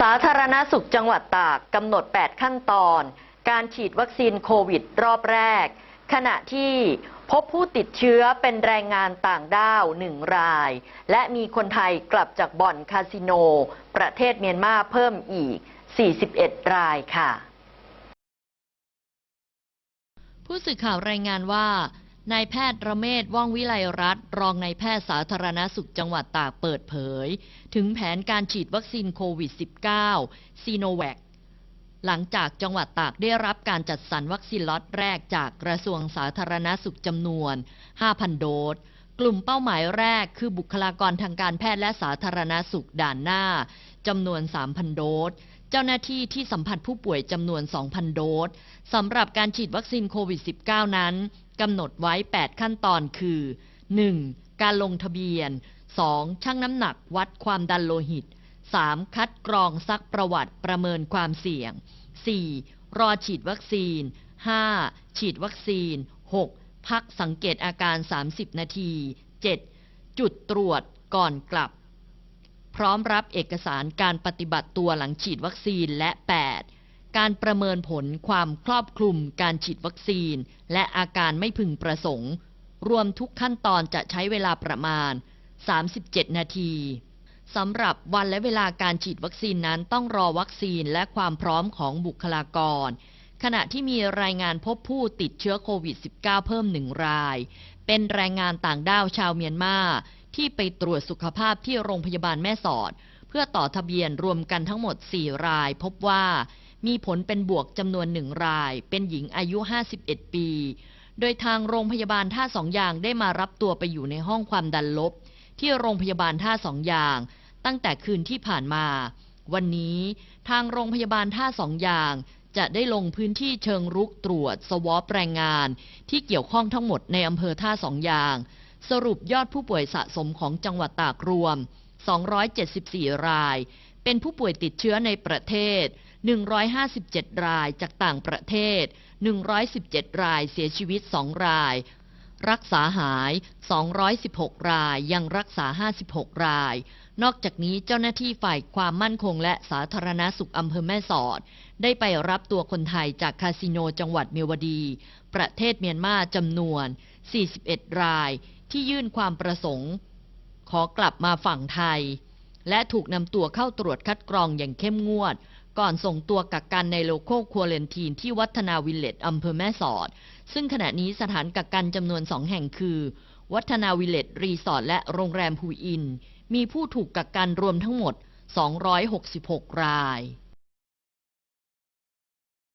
สาธารณสุขจังหวัดตากกำหนด 8 ขั้นตอน การฉีดวัคซีนโควิดรอบแรก ขณะที่พบผู้ติดเชื้อเป็นแรงงานต่างด้าวหนึ่งราย และมีคนไทยกลับจากบ่อนคาสิโน ประเทศเมียนมาเพิ่มอีก 41 รายค่ะ ผู้สื่อข่าวรายงานว่า นายแพทย์ระเมศว่องวิไลรัตน์รองนายแพทย์สาธารณสุขจังหวัดตากเปิดเผย ถึงแผนการฉีดวัคซีนโควิด -19 ซีโนแวคหลังจากจังหวัดตากได้รับการจัดสรรวัคซีนล็อตแรกจากกระทรวงสาธารณสุขจำนวน 5,000 โดส กลุ่มเป้าหมายแรกคือบุคลากรทางการแพทย์และสาธารณสุขด่านหน้า จำนวน 3,000 โดส เจ้าหน้าที่ที่สัมผัสผู้ป่วยจำนวน 2,000 โดสสำหรับการฉีดวัคซีนโควิด -19 นั้นกำหนดไว้ 8 ขั้นตอนคือ 1. การลงทะเบียน 2. ชั่งน้ำหนักวัดความดันโลหิต 3. คัดกรองซักประวัติประเมินความเสี่ยง 4. รอฉีดวัคซีน 5. ฉีดวัคซีน 6. พักสังเกตอาการ 30 นาที 7. จุดตรวจก่อนกลับ พร้อมรับเอกสารการปฏิบัติตัวหลังฉีดวัคซีนและ 8. การประเมินผลความครอบคลุมการฉีดวัคซีน และอาการไม่พึงประสงค์ รวมทุกขั้นตอนจะใช้เวลาประมาณ 37 นาทีสำหรับวันและเวลาการฉีดวัคซีนนั้นต้องรอวัคซีนและความพร้อมของบุคลากร ขณะที่มีรายงานพบผู้ติดเชื้อโควิด -19 เพิ่มหนึ่งราย เป็นแรงงานต่างด้าวชาวเมียนมา ที่ไปตรวจสุขภาพที่โรงพยาบาลแม่สอด เพื่อต่อทะเบียนรวมกันทั้งหมด 4 ราย พบว่ามีผลเป็นบวกจำนวนหนึ่งราย เป็นหญิงอายุ 51 ปี โดยทางโรงพยาบาลท่าสองยางได้มารับตัวไปอยู่ในห้องความดันลบ ที่โรงพยาบาลท่าสองยาง ตั้งแต่คืนที่ผ่านมา วันนี้ทางโรงพยาบาลท่าสองยางจะได้ลงพื้นที่เชิงรุกตรวจสวอปแรงงาน ที่เกี่ยวข้องทั้งหมดในอำเภอท่าสองยาง สรุปยอดผู้ป่วยสะสมของจังหวัดตากรวม 274 ราย เป็นผู้ป่วยติดเชื้อในประเทศ 157 รายจากต่างประเทศ 117 รายเสียชีวิต 2 ราย รักษาหาย 216 รายยังรักษา 56 ราย นอกจากนี้เจ้าหน้าที่ฝ่ายความมั่นคงและสาธารณสุขอำเภอแม่สอด ได้ไปรับตัวคนไทยจากคาสิโนจังหวัดเมียวดี ประเทศเมียนมาจำนวน 41 ราย ที่ยื่นความประสงค์ ขอกลับมาฝั่งไทย และถูกนำตัวเข้าตรวจคัดกรองอย่างเข้มงวด ก่อนส่งตัวกักกันในโลโก้ควอเลนทีนที่วัฒนาวิลเลจอำเภอแม่สอด ซึ่งขณะนี้สถานกักกันจำนวนสองแห่งคือ วัฒนาวิลเลจรีสอร์ทและโรงแรมพูอิน มีผู้ถูกกักกันรวมทั้งหมด 266 ราย